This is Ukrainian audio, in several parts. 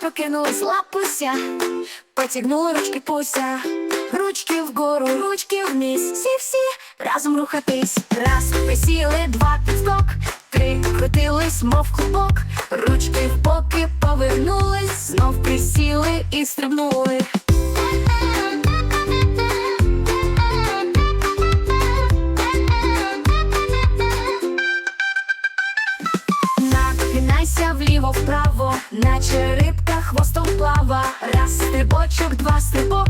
Прокинулась лапуся, потягнула ручки пуся, ручки вгору, ручки вниз, всі всі разом рухатись. Раз присіли, два підскок, три крутились, мов клубок, ручки в боки повернулись, знов присіли і стрибнули. Вліво вправо, наче рибка стрибочок, два стрибок,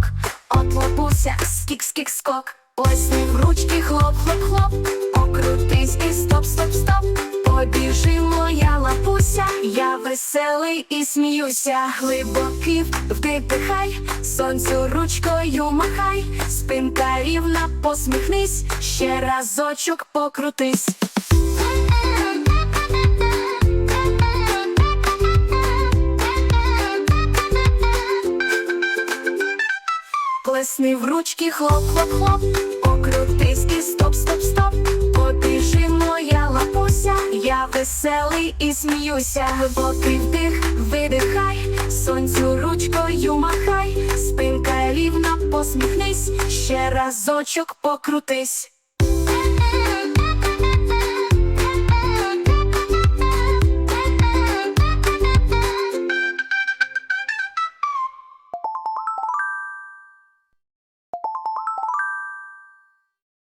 от лопуся, скік, скік, скок. Плеснув ручки, хлоп, хлоп, хлоп. Покрутись і стоп, стоп, стоп. Побіжи, моя лапуся, я веселий і сміюся. Глибокий вдих дихай, сонцю ручкою махай, спинка рівна, посміхнись, ще разочок покрутись. Плесни в ручки, хлоп, хлоп, хлоп, покрутись і стоп, стоп, стоп. Побіжи, моя лапуся, я веселий і сміюся. Глибокий вдих, видихай, сонцю ручкою махай, спинка рівна, посміхнись, ще разочок покрутись.